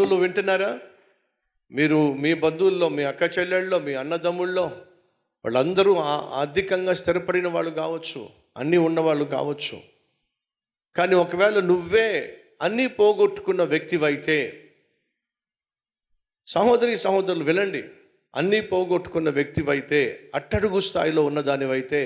బంధువులు వింటున్నారా? మీరు మీ బంధువుల్లో మీ అక్క చెల్లెళ్ళలో మీ అన్నదమ్ముల్లో వాళ్ళందరూ ఆర్థికంగా స్థిరపడిన వాళ్ళు కావచ్చు అన్నీ ఉన్నవాళ్ళు కావచ్చు. కానీ ఒకవేళ నువ్వే అన్నీ పోగొట్టుకున్న వ్యక్తివైతే సహోదరి సహోదరులు వినండి అన్నీ పోగొట్టుకున్న వ్యక్తివైతే అట్టడుగు స్థాయిలో ఉన్నదానివైతే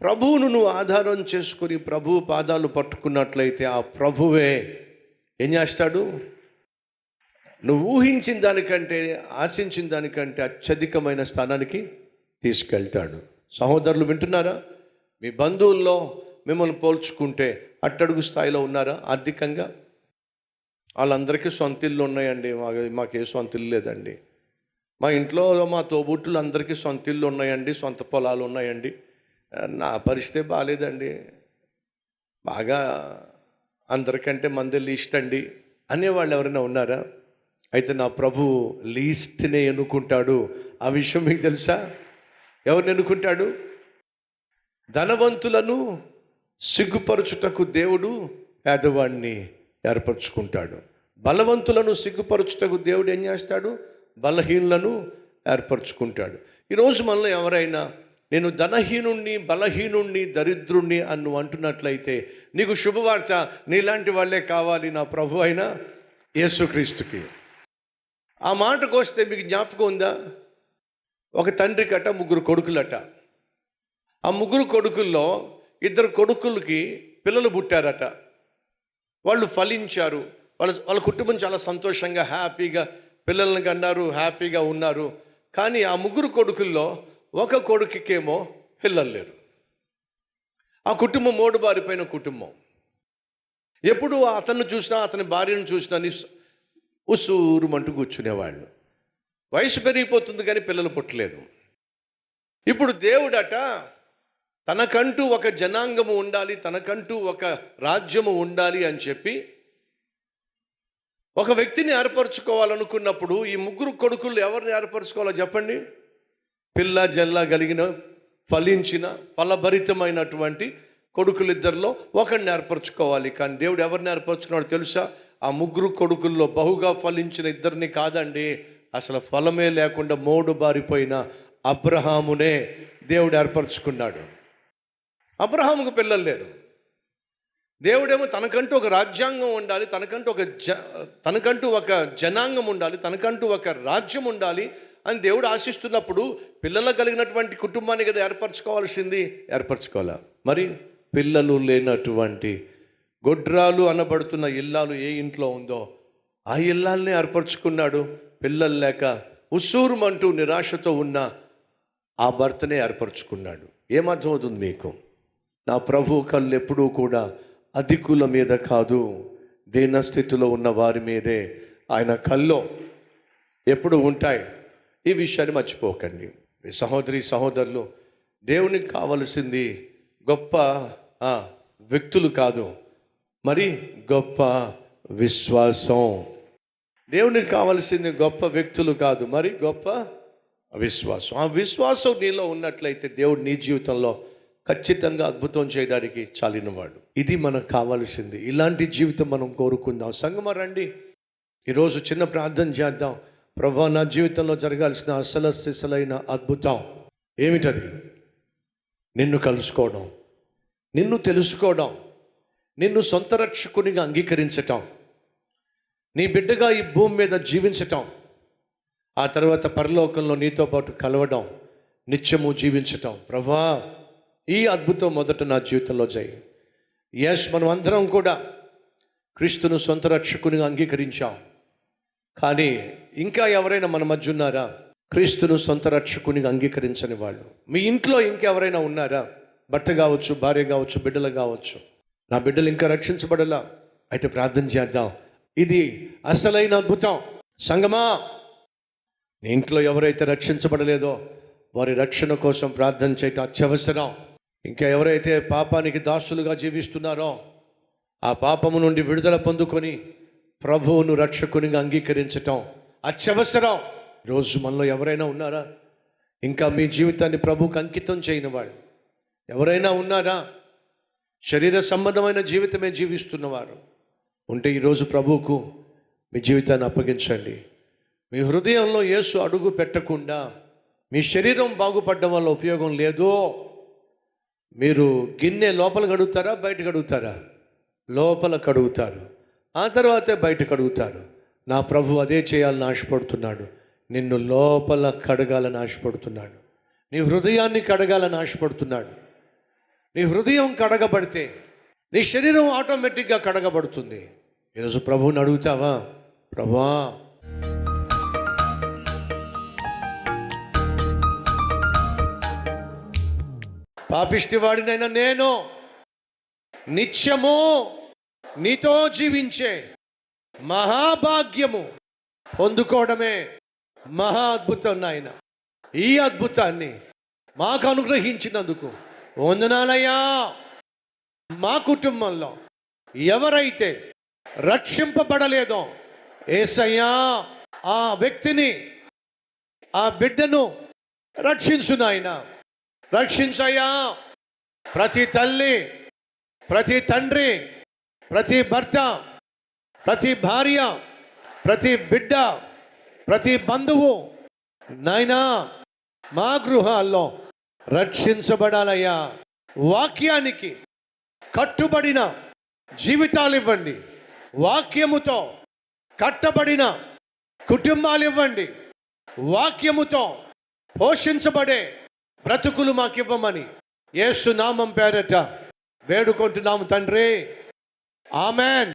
ప్రభువును నువ్వు ఆధారం చేసుకుని ప్రభు పాదాలు పట్టుకున్నట్లయితే ఆ ప్రభువే ఏం చేస్తాడు? నువ్వు ఊహించిన దానికంటే ఆశించిన దానికంటే అత్యధికమైన స్థానానికి తీసుకెళ్తాడు. సహోదరులు వింటున్నారా? మీ బంధువుల్లో మిమ్మల్ని పోల్చుకుంటే అట్టడుగు స్థాయిలో ఉన్నారా? ఆర్థికంగా? వాళ్ళందరికీ సొంత ఇల్లు ఉన్నాయండి. మాకు మాకే సొంత ఇల్లు లేదండి. మా ఇంట్లో మా తోబుట్టులు అందరికీ సొంత ఇల్లు ఉన్నాయండి. సొంత పొలాలు ఉన్నాయండి. నా పరిస్థితి బాగాలేదండి బాగా అందరికంటే మంది లీస్ట్ అండి అనేవాళ్ళు ఎవరైనా ఉన్నారా? అయితే నా ప్రభు లీస్ట్నే ఎన్నుకుంటాడు. ఆ విషయం మీకు తెలుసా? ఎవరిని ఎన్నుకుంటాడు? ధనవంతులను సిగ్గుపరచుటకు దేవుడు పేదవాడిని ఏర్పరచుకుంటాడు. బలవంతులను సిగ్గుపరచుటకు దేవుడు ఏం చేస్తాడు? బలహీనులను ఏర్పరచుకుంటాడు. ఈరోజు మనలో ఎవరైనా నేను ధనహీనుణ్ణి బలహీనుణ్ణి దరిద్రుణ్ణి అన్ను అంటున్నట్లయితే నీకు శుభవార్త నీలాంటి వాళ్ళే కావాలి నా ప్రభు అయిన యేసుక్రీస్తుకి. ఆ మాటకు వస్తే మీకు జ్ఞాపకం ఉందా? ఒక తండ్రికట ముగ్గురు కొడుకులట. ఆ ముగ్గురు కొడుకుల్లో ఇద్దరు కొడుకులకి పిల్లలు పుట్టారట. వాళ్ళు ఫలించారు. వాళ్ళ వాళ్ళ కుటుంబం చాలా సంతోషంగా హ్యాపీగా పిల్లల్ని కన్నారు హ్యాపీగా ఉన్నారు. కానీ ఆ ముగ్గురు కొడుకుల్లో ఒక కొడుకుకేమో పిల్లలు లేరు. ఆ కుటుంబం మోడుబారిపోయిన కుటుంబం. ఎప్పుడు అతన్ని చూసినా అతని భార్యను చూసినా ఉసూరుమంటూ కూర్చునేవాళ్ళు. వయసు పెరిగిపోతుంది కానీ పిల్లలు పుట్టలేదు. ఇప్పుడు దేవుడట తనకంటూ ఒక జనాంగము ఉండాలి తనకంటూ ఒక రాజ్యము ఉండాలి అని చెప్పి ఒక వ్యక్తిని ఏర్పరచుకోవాలనుకున్నప్పుడు ఈ ముగ్గురు కొడుకులు ఎవరిని ఏర్పరచుకోవాలో చెప్పండి? పిల్ల జల్ల కలిగిన ఫలించిన ఫలభరితమైనటువంటి కొడుకులిద్దరిలో ఒకరిని ఏర్పరచుకోవాలి. కానీ దేవుడు ఎవరిని ఏర్పరచుకున్నాడో తెలుసా? ఆ ముగ్గురు కొడుకుల్లో బహుగా ఫలించిన ఇద్దరిని కాదండి అసలు ఫలమే లేకుండా మోడు బారిపోయిన అబ్రహామునే దేవుడు ఏర్పరచుకున్నాడు. అబ్రహాముకు పిల్లలు లేరు. దేవుడేమో తనకంటూ ఒక రాజ్యాంగం ఉండాలి తనకంటూ ఒక జ తనకంటూ ఒక జనాంగం ఉండాలి తనకంటూ ఒక రాజ్యం ఉండాలి అని దేవుడు ఆశిస్తున్నప్పుడు పిల్లలు కలిగినటువంటి కుటుంబాన్ని కదా ఏర్పరచుకోవాల్సింది? ఏర్పరచుకోవాలి? మరి పిల్లలు లేనటువంటి గొడ్రాలు అనబడుతున్న ఇల్లాలు ఏ ఇంట్లో ఉందో ఆ ఇల్లాల్ని ఏర్పరచుకున్నాడు. పిల్లలు లేక ఉసూరుమంటూ నిరాశతో ఉన్న ఆ భర్తనే ఏర్పరచుకున్నాడు. ఏమర్థమవుతుంది మీకు? నా ప్రభు కళ్ళు ఎప్పుడూ కూడా అధికుల మీద కాదు. దీన స్థితిలో ఉన్న వారి మీదే ఆయన కల్లో ఎప్పుడు ఉంటాయి. ఈ విషయాన్ని మర్చిపోకండి. మీ సహోదరి సహోదరులు దేవునికి కావలసింది గొప్ప వ్యక్తులు కాదు. మరి గొప్ప విశ్వాసం. దేవునికి కావలసింది గొప్ప వ్యక్తులు కాదు మరి గొప్ప విశ్వాసం. ఆ విశ్వాసం నీలో ఉన్నట్లయితే దేవుడు నీ జీవితంలో ఖచ్చితంగా అద్భుతం చేయడానికి చాలినవాడు. ఇది మనకు కావాల్సింది. ఇలాంటి జీవితం మనం కోరుకుందాం. సంగమ రండి. ఈరోజు చిన్న ప్రార్థన చేద్దాం. ప్రభా నా జీవితంలో జరగాల్సిన అసలు సిసలైన అద్భుతం ఏమిటది? నిన్ను కలుసుకోవడం. నిన్ను తెలుసుకోవడం. నిన్ను సొంత రక్షకునిగా అంగీకరించటం. నీ బిడ్డగా ఈ భూమి మీద జీవించటం. ఆ తర్వాత పరలోకంలో నీతో పాటు కలవడం నిత్యము జీవించటం. ప్రభా ఈ అద్భుతం మొదట నా జీవితంలో జయి ఎస్ మనం అందరం కూడా క్రీస్తును సొంత రక్షకునిగా అంగీకరించాం. కానీ ఇంకా ఎవరైనా మన మధ్య ఉన్నారా? క్రీస్తును సొంత రక్షకునిగా అంగీకరించని వాళ్ళు. మీ ఇంట్లో ఇంకెవరైనా ఉన్నారా? భర్త కావచ్చు భార్య కావచ్చు బిడ్డలు కావచ్చు. నా బిడ్డలు ఇంకా రక్షించబడలా. అయితే ప్రార్థన చేద్దాం. ఇది అసలైన అద్భుతం. సంగమా నీ ఇంట్లో ఎవరైతే రక్షించబడలేదో వారి రక్షణ కోసం ప్రార్థన చేయటం అత్యవసరం. ఇంకా ఎవరైతే పాపానికి దాసులుగా జీవిస్తున్నారో ఆ పాపము నుండి విడుదల పొందుకొని ప్రభువును రక్షకునిగా అంగీకరించటం అత్యవసరం. రోజు మనలో ఎవరైనా ఉన్నారా? ఇంకా మీ జీవితాన్ని ప్రభువుకు అంకితం చేయని వాళ్ళు. ఎవరైనా ఉన్నారా? శరీర సంబంధమైన జీవితమే జీవిస్తున్నవారు. ఉంటే ఈరోజు ప్రభువుకు మీ జీవితాన్ని అప్పగించండి. మీ హృదయంలో యేసు అడుగు పెట్టకుండా మీ శరీరం బాగుపడడం వల్ల ఉపయోగం లేదు మీరు గిన్నె లోపల కడుగుతారా బయట కడుగుతారా? లోపల కడుగుతారు. ఆ తర్వాతే బయట కడుగుతారు. నా ప్రభు అదే చేయాలని ఆశపడుతున్నాడు. నిన్ను లోపల కడగాలని ఆశపడుతున్నాడు. నీ హృదయాన్ని కడగాలని ఆశపడుతున్నాడు. నీ హృదయం కడగబడితే నీ శరీరం ఆటోమేటిక్గా కడగబడుతుంది. ఈరోజు ప్రభువుని అడుగుతావా? ప్రభా పాపిష్టివాడినైనా నేను నిత్యము నీతో జీవించే మహాభాగ్యము పొందుకోవడమే మహా అద్భుతం నాయన. ఈ అద్భుతాన్ని మాకు అనుగ్రహించినందుకు వందనాలయ్యా. మా కుటుంబంలో ఎవరైతే రక్షింపబడలేదో ఏసయ్యా ఆ వ్యక్తిని ఆ బిడ్డను రక్షించు నాయనా. రక్షించయ్యా. ప్రతి తల్లి ప్రతి తండ్రి ప్రతి భర్త ప్రతి భార్య ప్రతి బిడ్డ ప్రతి బంధువు నాయనా మా గృహాల్లో రక్షించబడాలయ్యా. వాక్యానికి కట్టుబడిన జీవితాలు ఇవ్వండి వాక్యముతో కట్టబడిన కుటుంబాలు ఇవ్వండి వాక్యముతో పోషించబడే బ్రతుకులు మాకివ్వమని ఏసు నామం పేరట వేడుకుంటున్నాము తండ్రి. ఆమెన్.